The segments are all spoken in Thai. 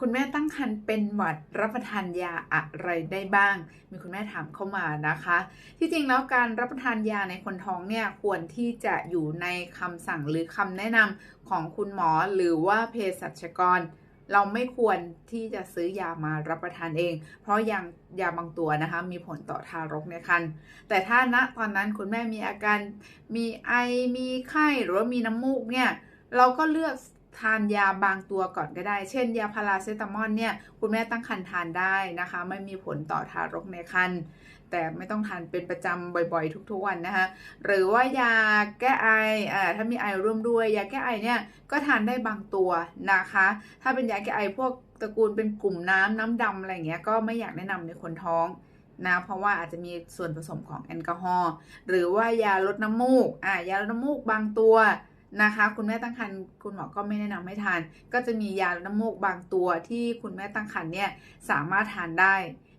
คุณแม่ตั้งครรภ์เป็นหวัดรับประทานยาอะไรได้บ้าง มีคุณแม่ถามเข้ามานะคะ ที่จริงแล้วการรับประทานยาในคนท้องเนี่ยควรที่จะอยู่ในคำสั่งหรือคำแนะนำของคุณหมอหรือว่าเภสัชกร เราไม่ควรที่จะซื้อยามารับประทานเอง เพราะยังยาบางตัวนะคะ มีผลต่อทารกในครรภ์แต่ถ้าณตอนนั้นคุณแม่มีอาการมีไอมีไข้หรือว่ามีน้ำมูกเนี่ยเราก็เลือก ทานยาบางตัวก่อนก็ได้ เช่น ยาพาราเซตามอลเนี่ยคุณแม่ตั้งครรภ์ทานได้นะคะ ไม่มีผลต่อทารกในครรภ์แต่ไม่ต้องทานเป็นประจำบ่อยๆ ทุกๆวันนะคะหรือว่ายาแก้ไออ่าถ้ามีไอร่วมด้วย ยาแก้ไอเนี่ยก็ทานได้บางตัวนะคะ ถ้าเป็นยาแก้ไอพวกตระกูลเป็นกลุ่มน้ำน้ำดำอะไรเงี้ยก็ไม่อยากแนะนำในคนท้องนะเพราะว่าอาจจะมีส่วนผสมของแอลกอฮอล์หรือว่ายาลดน้ำมูกอ่ายาลดน้ำมูกบางตัว นะคะ คุณแม่ตั้งครรภ์คุณหมอก็ไม่แนะนำให้ทาน ก็จะมียาลดน้ำมูกบางตัวที่คุณแม่ตั้งครรภ์เนี่ยสามารถทานได้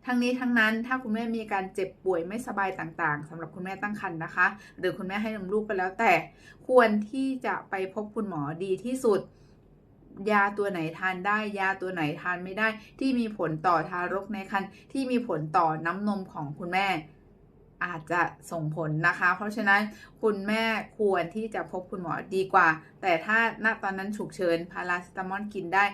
ทั้งนี้ทั้งนั้นถ้าคุณแม่มีการเจ็บป่วยไม่สบายต่างๆสำหรับคุณแม่ตั้งครรภ์นะคะ หรือคุณแม่ให้นมลูกก็แล้วแต่ ควรที่จะไปพบคุณหมอดีที่สุดยาตัวไหนทานได้ ยาตัวไหนทานไม่ได้ ที่มีผลต่อทารกในครรภ์ที่มีผลต่อน้ำนมของคุณแม่ อาจจะส่งผลนะคะ เพราะฉะนั้นคุณแม่ควรที่จะพบคุณหมอดีกว่า แต่ถ้าณตอนนั้นฉุกเฉินพาราเซตามอลกินได้